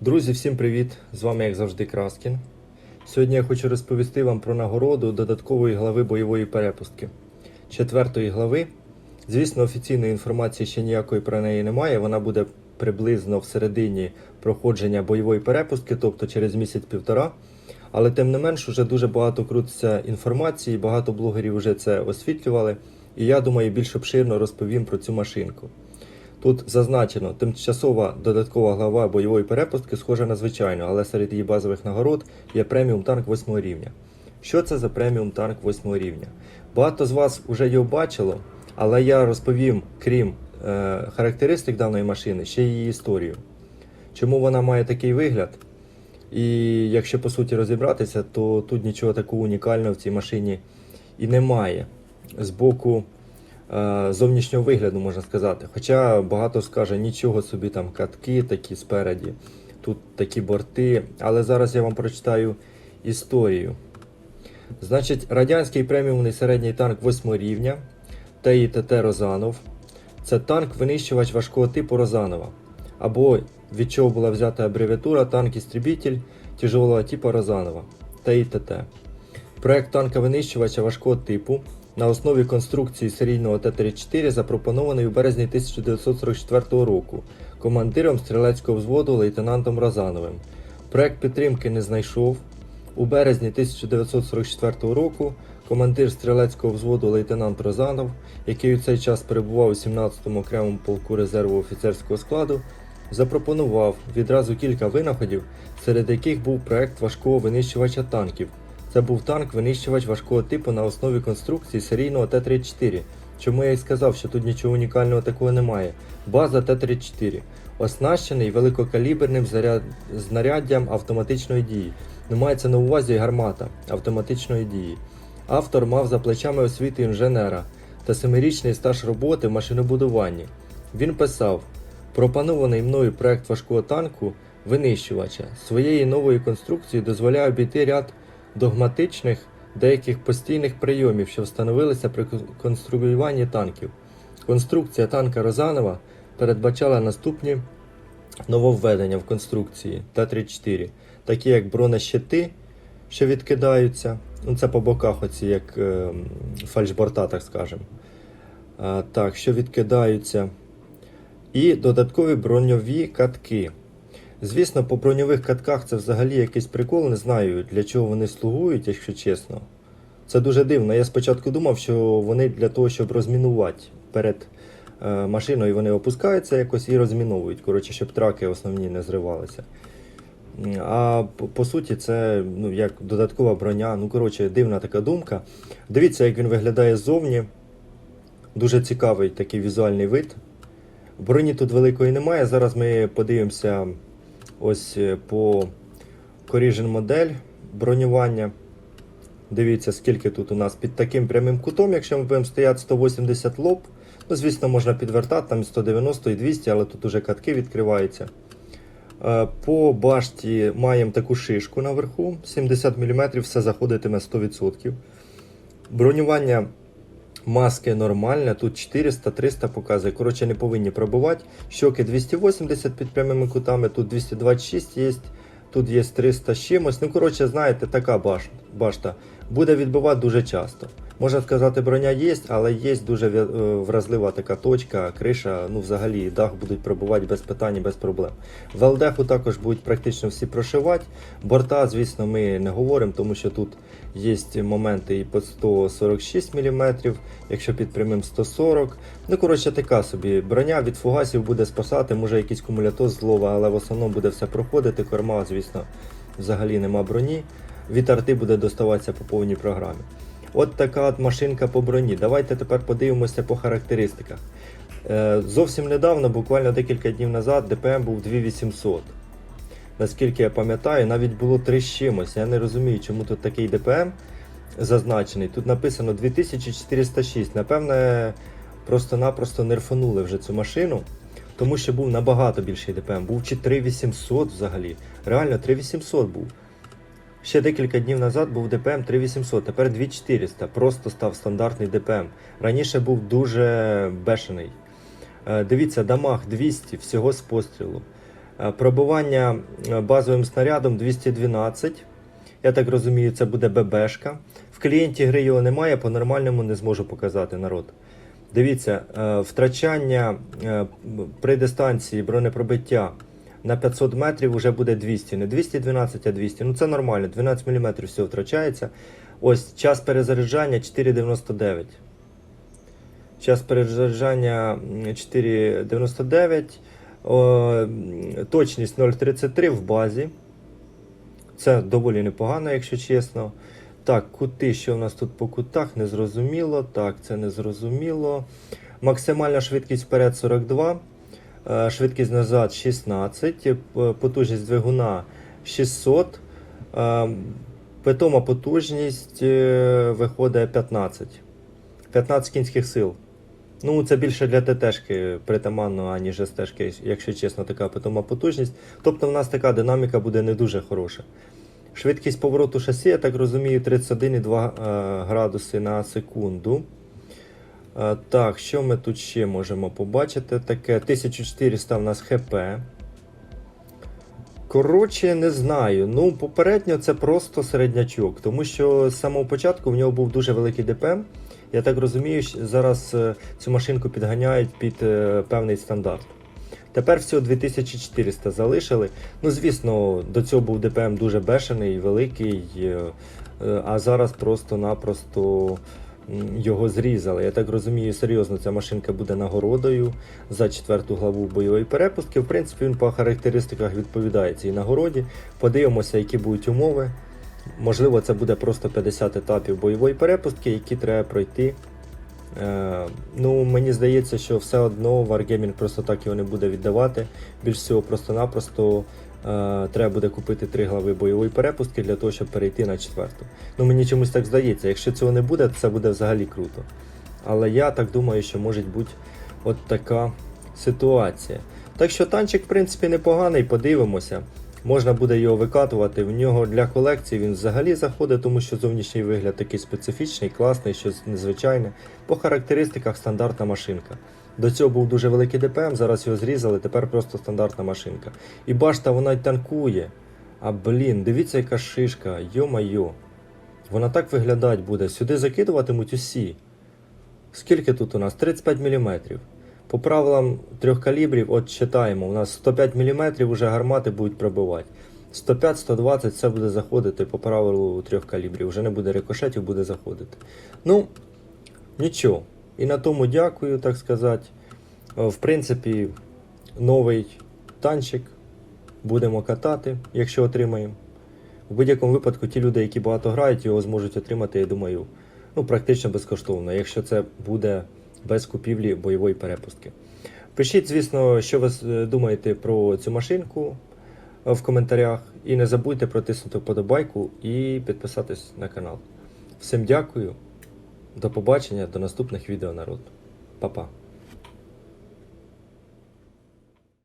Друзі, всім привіт! З вами, як завжди, Краскін. Сьогодні я хочу розповісти вам про нагороду додаткової глави бойової перепустки. Четвертої глави. Звісно, офіційної інформації ще ніякої про неї немає. Вона буде приблизно в середині проходження бойової перепустки, тобто через місяць-півтора. Але тим не менш, вже дуже багато крутиться інформації, багато блогерів вже це освітлювали. І я думаю, більш обширно розповім про цю машинку. Тут зазначено, тимчасова додаткова глава бойової перепустки схожа на звичайну, але серед її базових нагород є преміум танк 8 рівня. Що це за преміум танк 8 рівня? Багато з вас вже його бачило, але я розповім, крім е, характеристик даної машини, ще її історію. Чому вона має такий вигляд? І якщо по суті розібратися, то тут нічого такого унікального в цій машині і немає. З боку зовнішнього вигляду, можна сказати. Хоча багато скаже, нічого собі там катки такі спереді, тут такі борти. Але зараз я вам прочитаю історію. Значить, радянський преміумний середній танк 8 рівня ТІТТ Розанов. Це танк-винищувач важкого типу Розанова. Або від чого була взята абревіатура танк-істребітель тяжелого типу Розанова ТІТТ. Проект танка-винищувача важкого типу на основі конструкції серійного Т-34 запропонований у березні 1944 року командиром стрілецького взводу лейтенантом Розановим. Проект підтримки не знайшов. У березні 1944 року командир стрілецького взводу лейтенант Розанов, який у цей час перебував у 17-му окремому полку резерву офіцерського складу, запропонував відразу кілька винаходів, серед яких був проект важкого винищувача танків. Це був танк-винищувач важкого типу на основі конструкції серійного Т-34. Чому я й сказав, що тут нічого унікального такого немає. База Т-34, оснащений великокаліберним заряд... знаряддям автоматичної дії. Ну, мається на увазі гармата автоматичної дії. Автор мав за плечами освіту інженера та семирічний стаж роботи в машинобудуванні. Він писав: пропонований мною проект важкого танку винищувача своєї нової конструкції дозволяє обійти ряд догматичних деяких постійних прийомів, що встановилися при конструюванні танків. Конструкція танка Розанова передбачала наступні нововведення в конструкції Т-34, такі як бронещити, що відкидаються. Ну, це по боках, оці як е, фальшборта, так скажемо. А, так, що відкидаються. І додаткові броньові катки. Звісно, по броньових катках це взагалі якийсь прикол, не знаю, для чого вони слугують, якщо чесно. Це дуже дивно. Я спочатку думав, що вони для того, щоб розмінувати перед е, машиною, вони опускаються якось і розміновують, коротше, щоб траки основні не зривалися. А по, суті, це ну, як додаткова броня. Ну, коротше, дивна така думка. Дивіться, як він виглядає ззовні. Дуже цікавий такий візуальний вид. Броні тут великої немає. Зараз ми подивимося ось е, по Corrision модель бронювання. Дивіться, скільки тут у нас під таким прямим кутом, якщо ми будемо стояти 180 лоб. Ну, звісно, можна підвертати там 190 і 200, але тут уже катки відкриваються. Е, По башті маємо таку шишку наверху, 70 мм, все заходитиме 100%. Бронювання маски нормальні, тут 400-300 показує. Коротше, не повинні пробувати. Щоки 280 під прямими кутами, тут 226 є, тут є 300 з чимось. Ну, коротше, знаєте, така башта. Буде відбивати дуже часто. Можна сказати, броня є, але є дуже е, вразлива така точка, криша, ну взагалі дах будуть пробувати без питань без проблем. В ЛДХу також будуть практично всі прошивати. Борта, звісно, ми не говоримо, тому що тут є моменти і по 146 мм, якщо під прямим 140. Ну, коротше, така собі броня від фугасів буде спасати, може якийсь кумулятор злова, але в основному буде все проходити. Корма, звісно, взагалі нема броні. Від арти буде доставатися по повній програмі. От така от машинка по броні. Давайте тепер подивимося по характеристиках. Е, зовсім недавно, буквально декілька днів назад, ДПМ був 2800. Наскільки я пам'ятаю, навіть було 3 з чимось. Я не розумію, чому тут такий ДПМ зазначений. Тут написано 2406. Напевне, просто-напросто нерфанули вже цю машину. Тому що був набагато більший ДПМ. Був чи 3800 взагалі. Реально 3800 був. Ще декілька днів назад був ДПМ 3800, тепер 2400. Просто став стандартний ДПМ. Раніше був дуже бешений. Е, Дивіться, дамаг 200 всього з пострілу. Е, Пробування е, базовим снарядом 212. Я так розумію, це буде ББшка. В клієнті гри його немає, по-нормальному не зможу показати народ. Дивіться, втрачання при дистанції бронепробиття на 500 метрів вже буде 200. Не 212, а 200. Ну це нормально, 12 мм всього втрачається. Ось час перезаряджання 4,99. Час перезаряджання м, 4,99. Точність 0,33 в базі. Це доволі непогано, якщо чесно. Так, кути, що в нас тут по кутах, не зрозуміло. Так, це не зрозуміло. Максимальна швидкість вперед 42, е, швидкість назад 16, е, потужність двигуна 600, е, питома потужність е, виходить 15. 15 кінських сил. Ну, це більше для ТТшки притаманно, аніж СТшки, якщо чесно, така питома потужність. Тобто в нас така динаміка буде не дуже хороша. Швидкість повороту шасі, я так розумію, 31,2 е, градуси на секунду. Так, що ми тут ще можемо побачити? Таке 1400 в нас ХП. Коротше, не знаю. Ну, попередньо це просто середнячок, тому що з самого початку в нього був дуже великий ДПМ. Я так розумію, що зараз е, цю машинку підганяють під е, певний стандарт. Тепер всього 2400 залишили. Ну, звісно, до цього був ДПМ дуже бешений, великий, е, а зараз просто-напросто його зрізали. Я так розумію, серйозно, ця машинка буде нагородою за четверту главу бойової перепустки. В принципі, він по характеристиках відповідає цій нагороді. Подивимося, які будуть умови. Можливо, це буде просто 50 етапів бойової перепустки, які треба пройти. Е, ну, мені здається, що все одно Wargaming просто так його не буде віддавати. Більш всього, просто-напросто треба буде купити три глави бойової перепустки для того, щоб перейти на четверту. Ну, мені чомусь так здається. Якщо цього не буде, це буде взагалі круто. Але я так думаю, що може бути от така ситуація. Так що танчик, в принципі, непоганий, подивимося. Можна буде його викатувати. В нього для колекції він взагалі заходить, тому що зовнішній вигляд такий специфічний, класний, щось незвичайне. По характеристиках стандартна машинка. До цього був дуже великий ДПМ, зараз його зрізали, тепер просто стандартна машинка. І башта вона й танкує. А блін, дивіться, яка шишка, йо-майо. Вона так виглядати буде. Сюди закидуватимуть усі. Скільки тут у нас? 35 мм. По правилам трьох калібрів, от читаємо, у нас 105 мм вже гармати будуть пробивати. 105-120 це буде заходити по правилу трьох калібрів. Вже не буде рикошетів, буде заходити. Ну, нічого. І на тому дякую, так сказати. Е, В принципі, новий танчик будемо катати, якщо отримаємо. У будь-якому випадку ті люди, які багато грають, його зможуть отримати, я думаю, ну, практично безкоштовно, якщо це буде без купівлі бойової перепустки. Пишіть, звісно, що ви е, думаєте про цю машинку е, в коментарях. І не забудьте протиснути вподобайку і підписатись на канал. Всім дякую, до побачення, до наступних відео народ. Па-па.